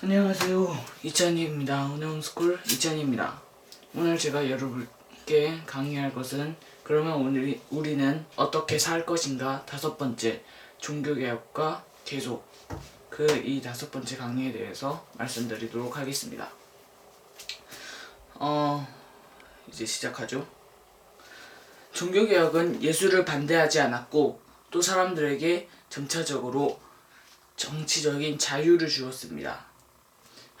안녕하세요. 이찬희입니다. 운영스쿨 이찬희입니다. 오늘 제가 여러분께 강의할 것은 그러면 오늘 우리는 어떻게 살 것인가 다섯 번째 종교개혁과 계속 그 이 다섯 번째 강의에 대해서 말씀드리도록 하겠습니다. 어 이제 시작하죠. 종교개혁은 예수를 반대하지 않았고 또 사람들에게 점차적으로 정치적인 자유를 주었습니다.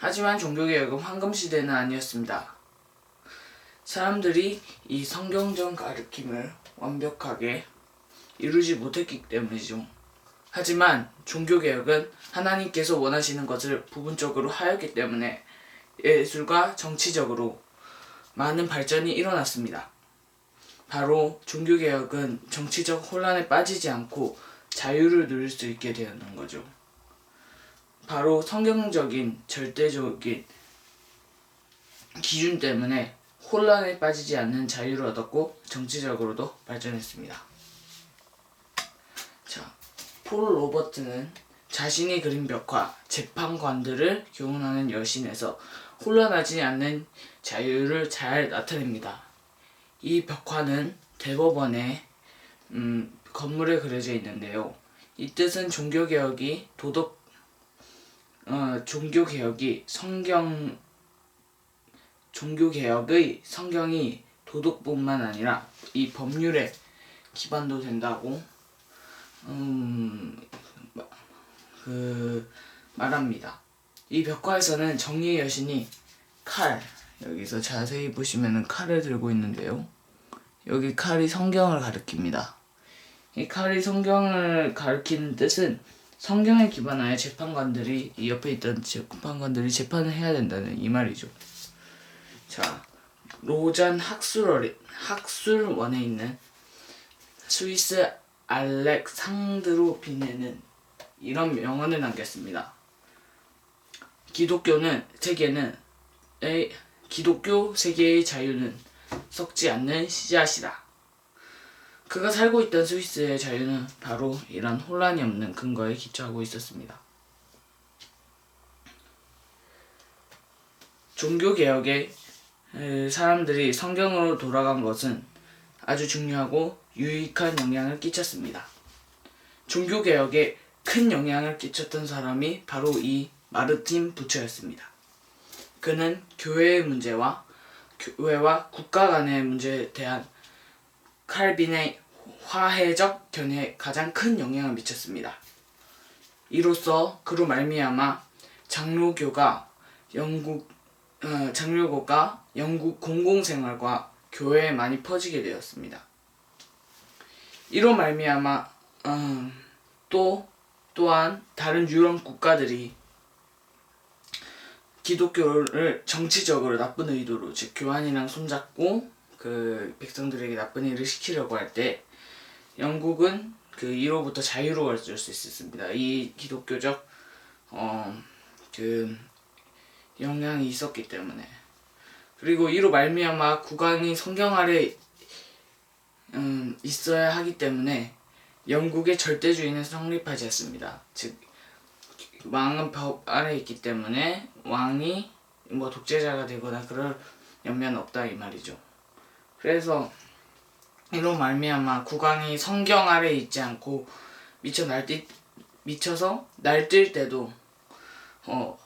하지만 종교개혁은 황금시대는 아니었습니다. 사람들이 이 성경적 가르침을 완벽하게 이루지 못했기 때문이죠. 하지만 종교개혁은 하나님께서 원하시는 것을 부분적으로 하였기 때문에 예술과 정치적으로 많은 발전이 일어났습니다. 바로 종교개혁은 정치적 혼란에 빠지지 않고 자유를 누릴 수 있게 되는 거죠. 바로 성경적인 절대적인 기준 때문에 혼란에 빠지지 않는 자유를 얻었고 정치적으로도 발전했습니다. 자, 폴 로버트는 자신이 그린 벽화 재판관들을 교훈하는 여신에서 혼란하지 않는 자유를 잘 나타냅니다. 이 벽화는 대법원의 음, 건물에 그려져 있는데요. 이 뜻은 종교개혁이 도덕 어, 종교 개혁이 성경 종교 개혁의 성경이 도덕뿐만 아니라 이 법률에 기반도 된다고 음, 마- 그 말합니다. 이 벽화에서는 정의의 여신이 칼 여기서 자세히 보시면은 칼을 들고 있는데요. 여기 칼이 성경을 가리킵니다. 이 칼이 성경을 가리키는 뜻은 성경에 기반하여 재판관들이 이 옆에 있던 재판관들이 재판을 해야 된다는 이 말이죠. 자, 로잔 학술원에, 학술원에 있는 스위스 알렉상드로 비네는 이런 명언을 남겼습니다. 기독교는 세계는 의, 기독교 세계의 자유는 썩지 않는 씨앗이다. 그가 살고 있던 스위스의 자유는 바로 이런 혼란이 없는 근거에 기초하고 있었습니다. 종교개혁에 에, 사람들이 성경으로 돌아간 것은 아주 중요하고 유익한 영향을 끼쳤습니다. 종교개혁에 큰 영향을 끼쳤던 사람이 바로 이 마르틴 부처였습니다. 그는 교회의 문제와 교회와 국가 간의 문제에 대한 칼빈의 화해적 견해에 가장 큰 영향을 미쳤습니다. 이로써 그로 말미암아 장로교가 영국 어, 장로교가 영국 공공생활과 교회에 많이 퍼지게 되었습니다. 이로 말미암아 음, 또 또한 다른 유럽 국가들이 기독교를 정치적으로 나쁜 의도로 즉 교환이랑 손잡고 그 백성들에게 나쁜 일을 시키려고 할 때 영국은 그 이로부터 자유로워질 수 있었습니다. 이 기독교적 어 그 영향이 있었기 때문에 그리고 이로 말미암아 국왕이 성경 아래 음, 있어야 하기 때문에 영국의 절대주의는 성립하지 않습니다. 즉 왕은 법 아래 있기 때문에 왕이 뭐 독재자가 되거나 그럴 연면 없다 이 말이죠. 그래서 이로 말미암아 국왕이 성경 아래 있지 않고 미쳐 날뛰 미쳐서 날뛸 때도 어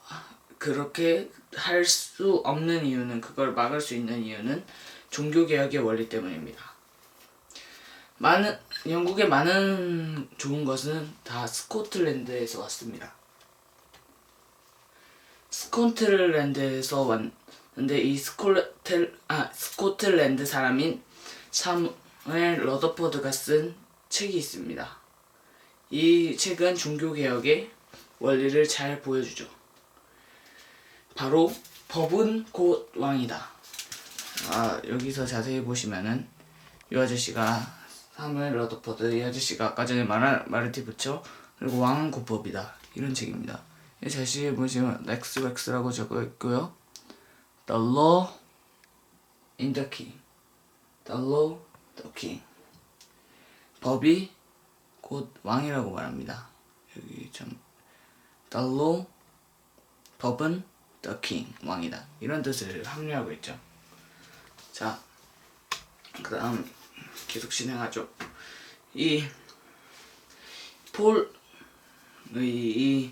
그렇게 할 수 없는 이유는 그걸 막을 수 있는 이유는 종교 개혁의 원리 때문입니다. 많은 영국의 많은 좋은 것은 다 스코틀랜드에서 왔습니다. 스코틀랜드에서 왔 는데 이 스코틀 아 스코틀랜드 사람인 사무엘 러더포드가 쓴 책이 있습니다. 이 책은 종교 개혁의 원리를 잘 보여주죠. 바로 법은 곧 왕이다. 아 여기서 자세히 보시면은 이 아저씨가 사무엘 러더포드 이 아저씨가 아까 전에 말한 마르티 부처 그리고 왕은 곧 법이다 이런 책입니다. 이 자세히 보시면 렉스 렉스라고 적어 있고요. The law in the king. The law, the king. 법이 곧 왕이라고 말합니다. 여기 좀 The law 법은 the king 왕이다 이런 뜻을 함유하고 있죠. 자, 그 다음 계속 진행하죠. 이 폴, 이,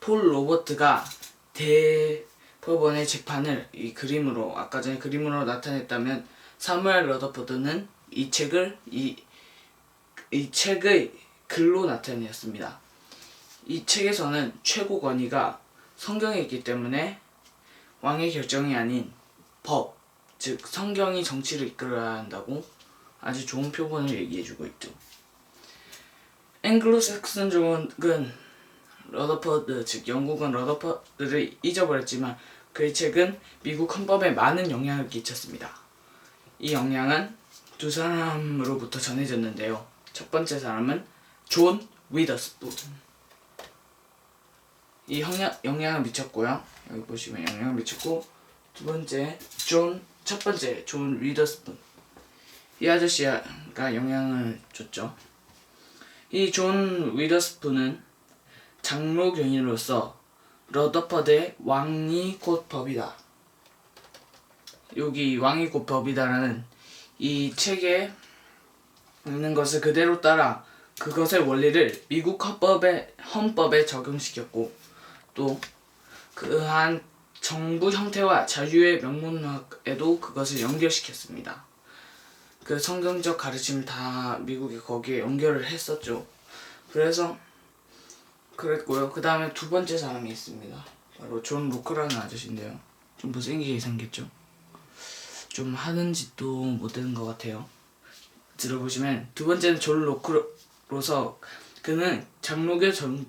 이폴 로버트가 대 법원의 재판을 이 그림으로 아까 전에 그림으로 나타냈다면 사무엘 러더포드는 이 책을 이, 이 책의 글로 나타내었습니다. 이 책에서는 최고 권위가 성경에 있기 때문에 왕의 결정이 아닌 법, 즉 성경이 정치를 이끌어야 한다고 아주 좋은 표본을 얘기해주고 있죠. 앵글로색슨족은 러더퍼드 즉 영국은 러더퍼드를 잊어버렸지만 그의 책은 미국 헌법에 많은 영향을 끼쳤습니다. 이 영향은 두 사람으로부터 전해졌는데요. 첫 번째 사람은 존 위더스푼. 이 영향, 영향을 미쳤고요. 여기 보시면 영향을 미쳤고 두 번째 존 첫 번째 존 위더스푼. 이 아저씨가 영향을 줬죠. 이 존 위더스푼은 장로교인으로서 러더퍼드의 왕이 곧 법이다. 여기 왕이 곧 법이다라는 이 책에 있는 것을 그대로 따라 그것의 원리를 미국 헌법에, 헌법에 적용시켰고 또 그한 정부 형태와 자유의 명문학에도 그것을 연결시켰습니다. 그 성경적 가르침을 다 미국이 거기에 연결을 했었죠. 그래서 그랬고요. 그 다음에 두 번째 사람이 있습니다. 바로 존 로크라는 아저씨인데요. 좀 못생기게 생겼죠. 좀 하는 짓도 못 되는 것 같아요. 들어보시면 두 번째는 존 로크로서 그는 장로교 전,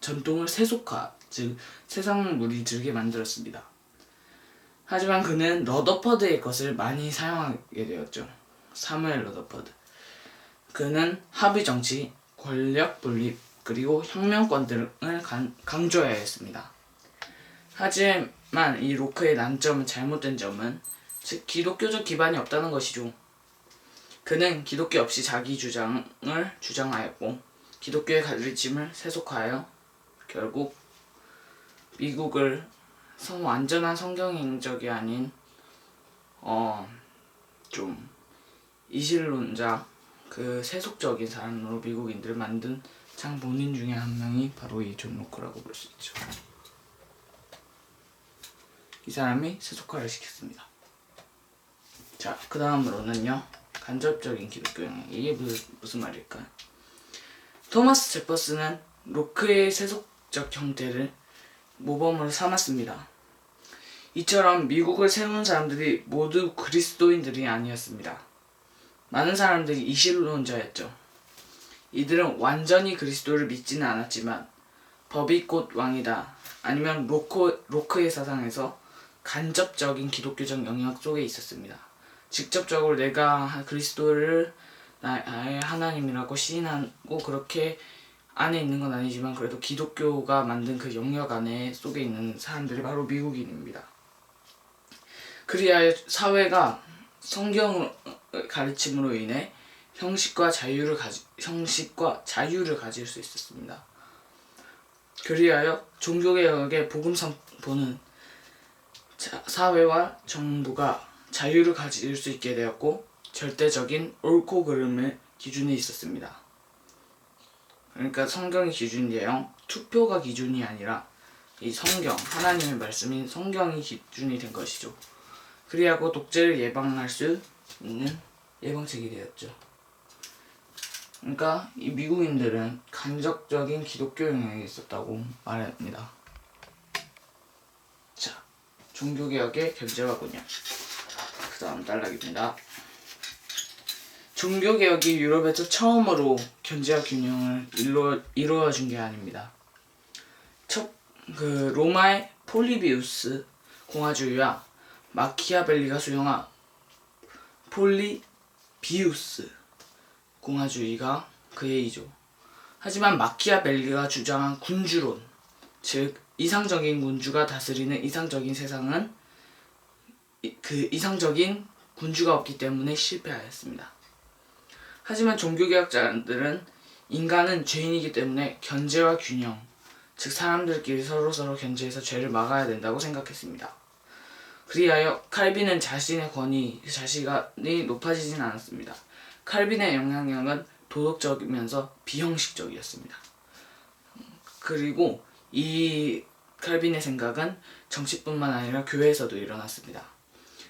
전통을 세속화, 즉 세상 물리들게 만들었습니다. 하지만 그는 러더퍼드의 것을 많이 사용하게 되었죠. 사무엘 러더퍼드. 그는 합의 정치, 권력 분립, 그리고 혁명권 등을 강조해야 했습니다. 하지만 이 로크의 난점은 잘못된 점은 즉 기독교적 기반이 없다는 것이죠. 그는 기독교 없이 자기 주장을 주장하였고 기독교의 가르침을 세속하여 결국 미국을 성 완전한 성경적이 아닌 어 좀 이실론자 그 세속적인 사람으로 미국인들을 만든 장본인 중에 한 명이 바로 이 존 로크라고 볼 수 있죠. 이 사람이 세속화를 시켰습니다. 자, 그 다음으로는요. 간접적인 기독교 영향. 이게 무슨, 무슨 말일까요? 토마스 제퍼스는 로크의 세속적 형태를 모범으로 삼았습니다. 이처럼 미국을 세운 사람들이 모두 그리스도인들이 아니었습니다. 많은 사람들이 이실론자였죠. 이들은 완전히 그리스도를 믿지는 않았지만 법이 곧 왕이다 아니면 로코, 로크의 사상에서 간접적인 기독교적 영향 속에 있었습니다. 직접적으로 내가 그리스도를 나의 하나님이라고 시인하고 그렇게 안에 있는 건 아니지만 그래도 기독교가 만든 그 영역 안에 속에 있는 사람들이 바로 미국인입니다. 그리하여 사회가 성경 가르침으로 인해 형식과 자유를 가지 형식과 자유를 가질 수 있었습니다. 그리하여 종교개혁의 복음 선포는 사회와 정부가 자유를 가질 수 있게 되었고 절대적인 옳고 그름의 기준이 있었습니다. 그러니까 성경이 기준이에요. 투표가 기준이 아니라 이 성경, 하나님의 말씀인 성경이 기준이 된 것이죠. 그리하고 독재를 예방할 수 있는 예방책이 되었죠. 그러니까 이 미국인들은 간접적인 기독교 영향이 있었다고 말합니다. 자, 종교개혁의 견제와군요. 그 다음 단락입니다. 종교개혁이 유럽에서 처음으로 견제와 균형을 이루어, 이루어준 게 아닙니다. 첫, 그, 로마의 폴리비우스 공화주의와 마키아벨리가 수용한 폴리비우스 공화주의가 그의 이죠. 하지만 마키아벨리가 주장한 군주론, 즉 이상적인 군주가 다스리는 이상적인 세상은 그 이상적인 군주가 없기 때문에 실패하였습니다. 하지만 종교개혁자들은 인간은 죄인이기 때문에 견제와 균형, 즉 사람들끼리 서로 서로 견제해서 죄를 막아야 된다고 생각했습니다. 그리하여 칼빈은 자신의 권위, 자신이 높아지진 않았습니다. 칼빈의 영향력은 도덕적이면서 비형식적이었습니다. 그리고 이 칼빈의 생각은 정치뿐만 아니라 교회에서도 일어났습니다.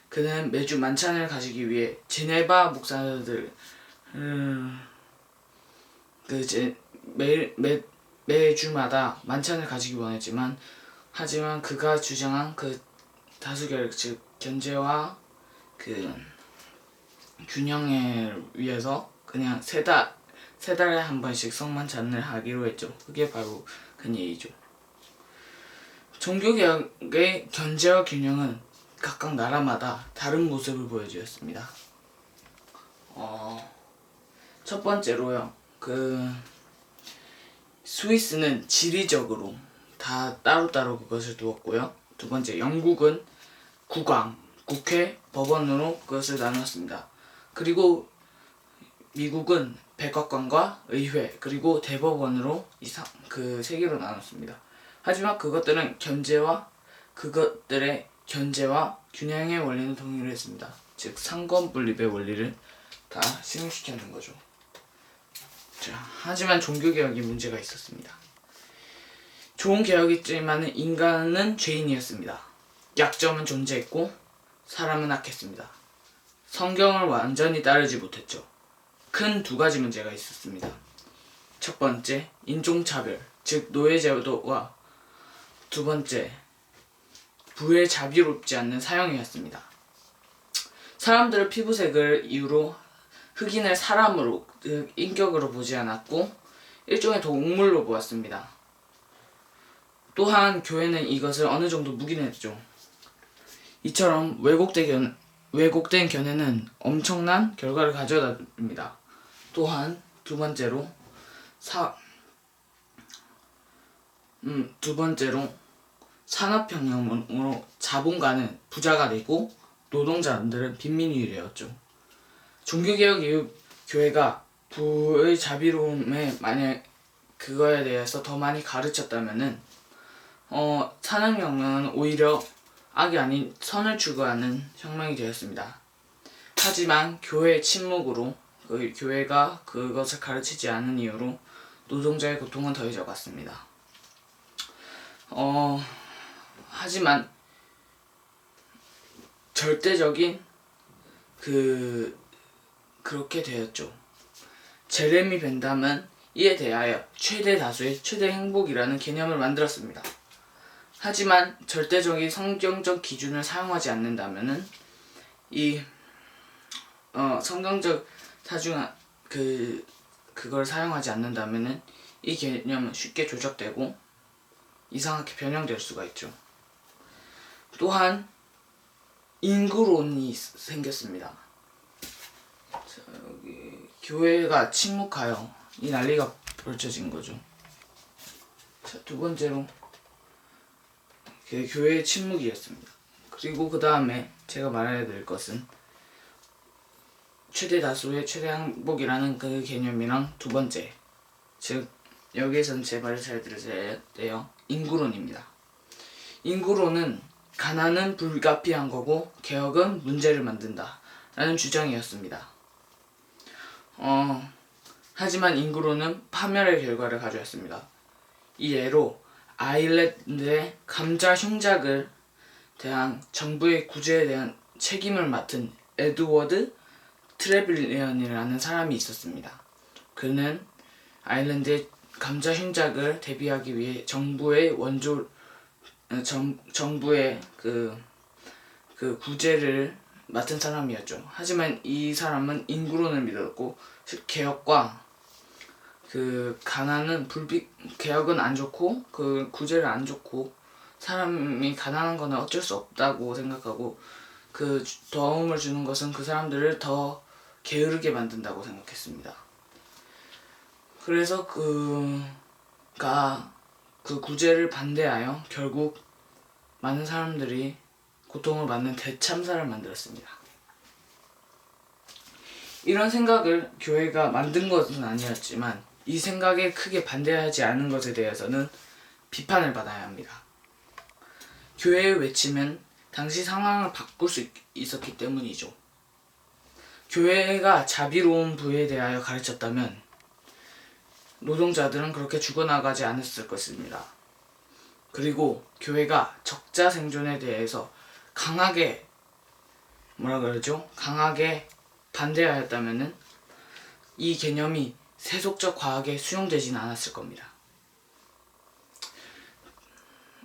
그는 매주 만찬을 가지기 위해 제네바 목사들 음, 그 이제 매일 매 매주마다 만찬을 가지기 원했지만 하지만 그가 주장한 그 다수결 즉 견제와 그 균형을 위해서 그냥 세달 세 달에 한 번씩 성만찬을 하기로 했죠. 그게 바로 그 얘기죠. 종교개혁의 견제와 균형은 각각 나라마다 다른 모습을 보여주었습니다. 어, 첫 번째로요. 그 스위스는 지리적으로 다 따로따로 그것을 두었고요. 두 번째 영국은 국왕, 국회, 법원으로 그것을 나누었습니다. 그리고 미국은 백악관과 의회 그리고 대법원으로 이상 그세 개로 나눴습니다. 하지만 그것들은 견제와 그것들의 견제와 균형의 원리는 동의를 했습니다. 즉 상권 분립의 원리를 다 실행시키는 거죠. 자, 하지만 종교 개혁에 문제가 있었습니다. 좋은 개혁이지만 인간은 죄인이었습니다. 약점은 존재했고 사람은 악했습니다. 성경을 완전히 따르지 못했죠. 큰 두 가지 문제가 있었습니다. 첫 번째, 인종차별, 즉 노예제도와 두 번째, 부의 자비롭지 않는 사형이었습니다. 사람들의 피부색을 이유로 흑인을 사람으로, 즉 인격으로 보지 않았고 일종의 동물로 보았습니다. 또한 교회는 이것을 어느 정도 묵인했죠. 이처럼 왜곡된, 견, 왜곡된 견해는 엄청난 결과를 가져다 줍니다. 또한 두 번째로 사, 음, 두 번째로 산업혁명으로 자본가는 부자가 되고 노동자들은 빈민이 되었죠. 종교개혁 이후 교회가 부의 자비로움에 만약 그거에 대해서 더 많이 가르쳤다면은 어 산업혁명은 오히려 악이 아닌 선을 추구하는 혁명이 되었습니다. 하지만 교회의 침묵으로 그 교회가 그것을 가르치지 않은 이유로 노동자의 고통은 더해져 갔습니다. 어 하지만 절대적인 그 그렇게 되었죠. 제레미 벤담은 이에 대하여 최대 다수의 최대 행복이라는 개념을 만들었습니다. 하지만 절대적인 성경적 기준을 사용하지 않는다면은 이 어, 성경적 사중 그 그걸 사용하지 않는다면은 이 개념은 쉽게 조작되고 이상하게 변형될 수가 있죠. 또한 인구론이 생겼습니다. 자, 여기 교회가 침묵하여 이 난리가 벌쳐진 거죠. 자, 두 번째로 그 교회의 침묵이었습니다. 그리고 그 다음에 제가 말해야 될 것은 최대 다수의 최대 항복이라는 그 개념이랑 두 번째 즉 여기에선 제 말을 잘 들으셔야 돼요. 인구론입니다. 인구론은 가난은 불가피한 거고 개혁은 문제를 만든다 라는 주장이었습니다. 어, 하지만 인구론은 파멸의 결과를 가져왔습니다. 이 예로 아일랜드의 감자 흉작을 대한 정부의 구제에 대한 책임을 맡은 에드워드 트레빌리언이라는 사람이 있었습니다. 그는 아일랜드의 감자 흉작을 대비하기 위해 정부의 원조 어, 정, 정부의 그, 그 구제를 맡은 사람이었죠. 하지만 이 사람은 인구론을 믿었고 즉 개혁과 그 가난은 불비 개혁은 안 좋고 그 구제를 안 좋고 사람이 가난한 거는 어쩔 수 없다고 생각하고 그 주- 도움을 주는 것은 그 사람들을 더 게으르게 만든다고 생각했습니다. 그래서 그가 그 구제를 반대하여 결국 많은 사람들이 고통을 받는 대참사를 만들었습니다. 이런 생각을 교회가 만든 것은 아니었지만 이 생각에 크게 반대하지 않은 것에 대해서는 비판을 받아야 합니다. 교회의 외침은 당시 상황을 바꿀 수 있- 있었기 때문이죠. 교회가 자비로운 부에 대하여 가르쳤다면 노동자들은 그렇게 죽어나가지 않았을 것입니다. 그리고 교회가 적자 생존에 대해서 강하게 뭐라 그러죠? 강하게 반대하였다면은 이 개념이 세속적 과학에 수용되지는 않았을 겁니다.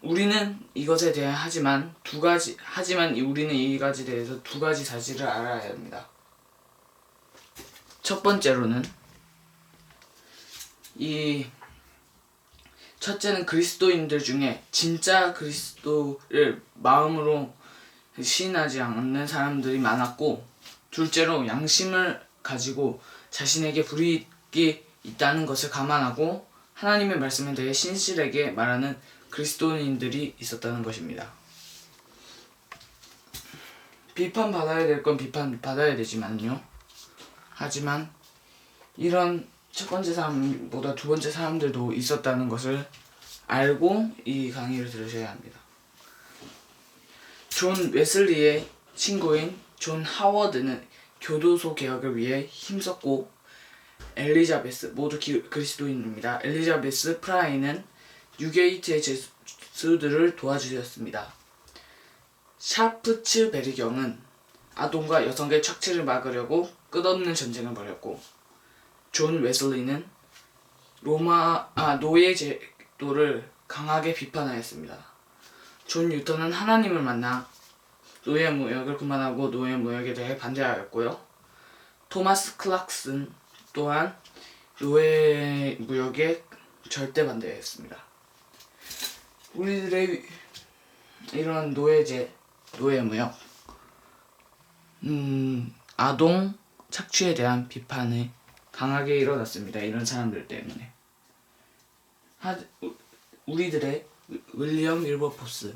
우리는 이것에 대해 하지만 두 가지 하지만 이- 우리는 이 가지에 대해서 두 가지 사실을 알아야 합니다. 첫 번째로는 이 첫째는 그리스도인들 중에 진짜 그리스도를 마음으로 시인하지 않는 사람들이 많았고 둘째로 양심을 가지고 자신에게 불이 익이 있다는 것을 감안하고 하나님의 말씀에 대해 신실하게 말하는 그리스도인들이 있었다는 것입니다. 비판 받아야 될 건 비판 받아야 되지만요. 하지만 이런 첫 번째 사람보다 두 번째 사람들도 있었다는 것을 알고 이 강의를 들으셔야 합니다. 존 웨슬리의 친구인 존 하워드는 교도소 개혁을 위해 힘썼고 엘리자베스 모두 기, 그리스도인입니다. 엘리자베스 프라이는 뉴게이트의 제수들을 도와주셨습니다. 샤프츠 베르경은 아동과 여성의 착취를 막으려고 끝없는 전쟁을 벌였고 존 웨슬리는 로마 아 노예 제도를 강하게 비판하였습니다. 존 뉴턴은 하나님을 만나 노예 무역을 그만하고 노예 무역에 대해 반대하였고요. 토마스 클락슨 또한 노예 무역에 절대 반대했습니다. 우리들의 이런 노예제, 노예 무역, 음, 아동 착취에 대한 비판이 강하게 일어났습니다. 이런 사람들 때문에. 하, 우- 우리들의 윌- 윌리엄 밀버포스.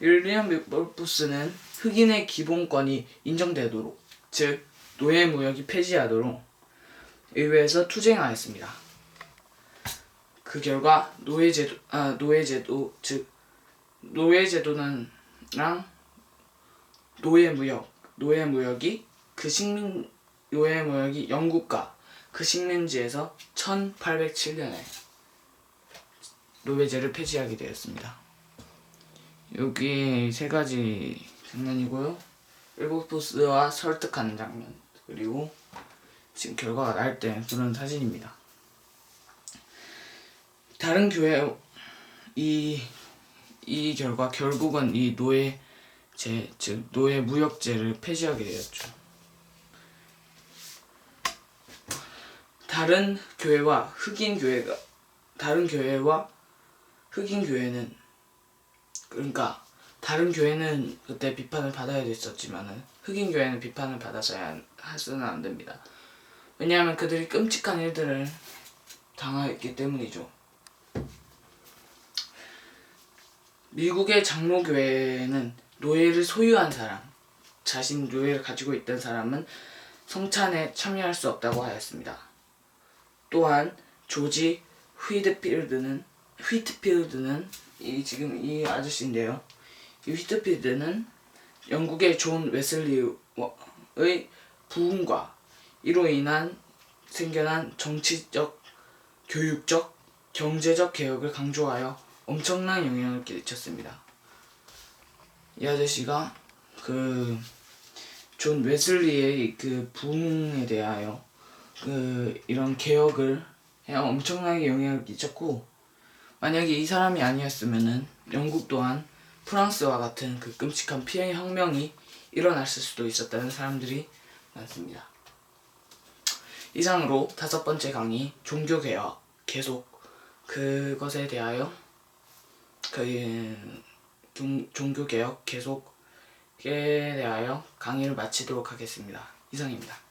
윌리엄 밀버포스는 흑인의 기본권이 인정되도록, 즉 노예 무역이 폐지하도록 의회에서 투쟁하였습니다. 그 결과 노예제도, 아 노예제도, 즉 노예제도는랑 노예무역, 노예무역이 그 식민 노예무역이 영국과 그 식민지에서 1807년에 노예제를 폐지하게 되었습니다. 여기 세 가지 장면이고요. 일보포스와 설득하는 장면 그리고 지금 결과가 날 때 그런 사진입니다. 다른 교회 이, 이 결과 결국은 이 노예제 즉 노예 무역제를 폐지하게 되었죠. 다른 교회와 흑인 교회가 다른 교회와 흑인 교회는 그러니까 다른 교회는 그때 비판을 받아야 됐었지만은 흑인 교회는 비판을 받아서야 해서는 안 됩니다. 왜냐하면 그들이 끔찍한 일들을 당하였기 때문이죠. 미국의 장로교회는 노예를 소유한 사람, 자신 노예를 가지고 있던 사람은 성찬에 참여할 수 없다고 하였습니다. 또한 조지 휘트필드는 휘트필드는 이 지금 이 아저씨인데요. 이 휘트필드는 영국의 존 웨슬리의 부흥과 이로 인한 생겨난 정치적, 교육적, 경제적 개혁을 강조하여 엄청난 영향을 끼쳤습니다. 이 아저씨가 그 존 웨슬리의 그 부흥에 대하여 그 이런 개혁을 엄청나게 영향을 끼쳤고 만약에 이 사람이 아니었으면은 영국 또한 프랑스와 같은 그 끔찍한 피해 혁명이 일어났을 수도 있었다는 사람들이 많습니다. 이상으로 다섯 번째 강의 종교개혁 계속 그것에 대하여 그 종, 종교개혁 계속에 대하여 강의를 마치도록 하겠습니다. 이상입니다.